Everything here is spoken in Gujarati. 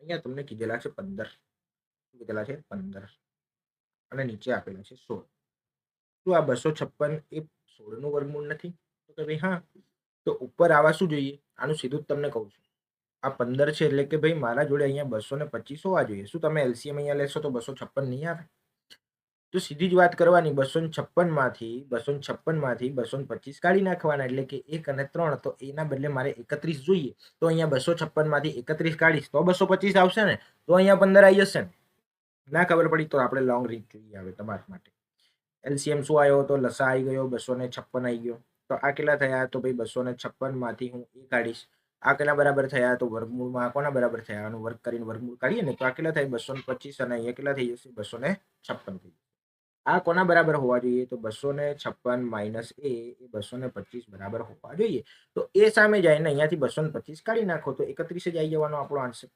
અહીંયા તમને કીધેલા છે પંદર. કીધેલા છે પંદર. અને નીચે આપેલા છે સોળ. શું આ બસો છપ્પન એ સોળનું વર્ગમૂળ નથી? તો કે ભાઈ હા. તો ઉપર આવા શું જોઈએ? આનું સીધું જ તમને કહું છું. આ પંદર છે એટલે કે ભાઈ મારા જોડે અહીંયા બસો ને પચીસ હોવા જોઈએ. શું તમે એલસીએમ અહીંયા લેશો તો બસો છપ્પન નહીં આવે? તો સીધી જ વાત કરવાની બસો છપ્પનમાંથી બસો છપ્પનમાંથી બસો પચીસ કાઢી નાખવાના. એટલે કે એક અને ત્રણ, તો એના બદલે મારે એકત્રીસ જોઈએ. તો અહીંયા બસો છપ્પનમાંથી એકત્રીસ કાઢીશ, તો બસો પચીસ આવશે ને? તો અહીંયા પંદર આવી જશે ને? ના ખબર પડી તો આપણે લોંગ રીત જોઈએ હવે તમારા માટે. એલસીએમ શું આવ્યો તો? લસા આવી ગયો, બસો છપ્પન આવી ગયો. તો આ કેટલા થયા? તો ભાઈ બસો છપ્પનમાંથી હું એ કાઢીશ. આ કેટલા બરાબર થયા? તો વર્ગમૂળમાં કોના બરાબર થયા? આનું વર્ગ કરીને વર્ગમૂળ કાઢીએ ને? તો આ કેટલા થાય? બસો પચીસ અને અહીંયા કેટલા થઈ જશે? બસો છપ્પન થઈ આ કોના બરાબર હોવા જોઈએ? તો બસો ને છપ્પન માઇનસ એ એ બસો ને પચીસ બરાબર હોવા જોઈએ. તો એ સામે જાય ને અહીંયાથી બસો ને પચીસ કાઢી નાખો તો એકત્રીસ જ આવી જવાનો આપણો આન્સર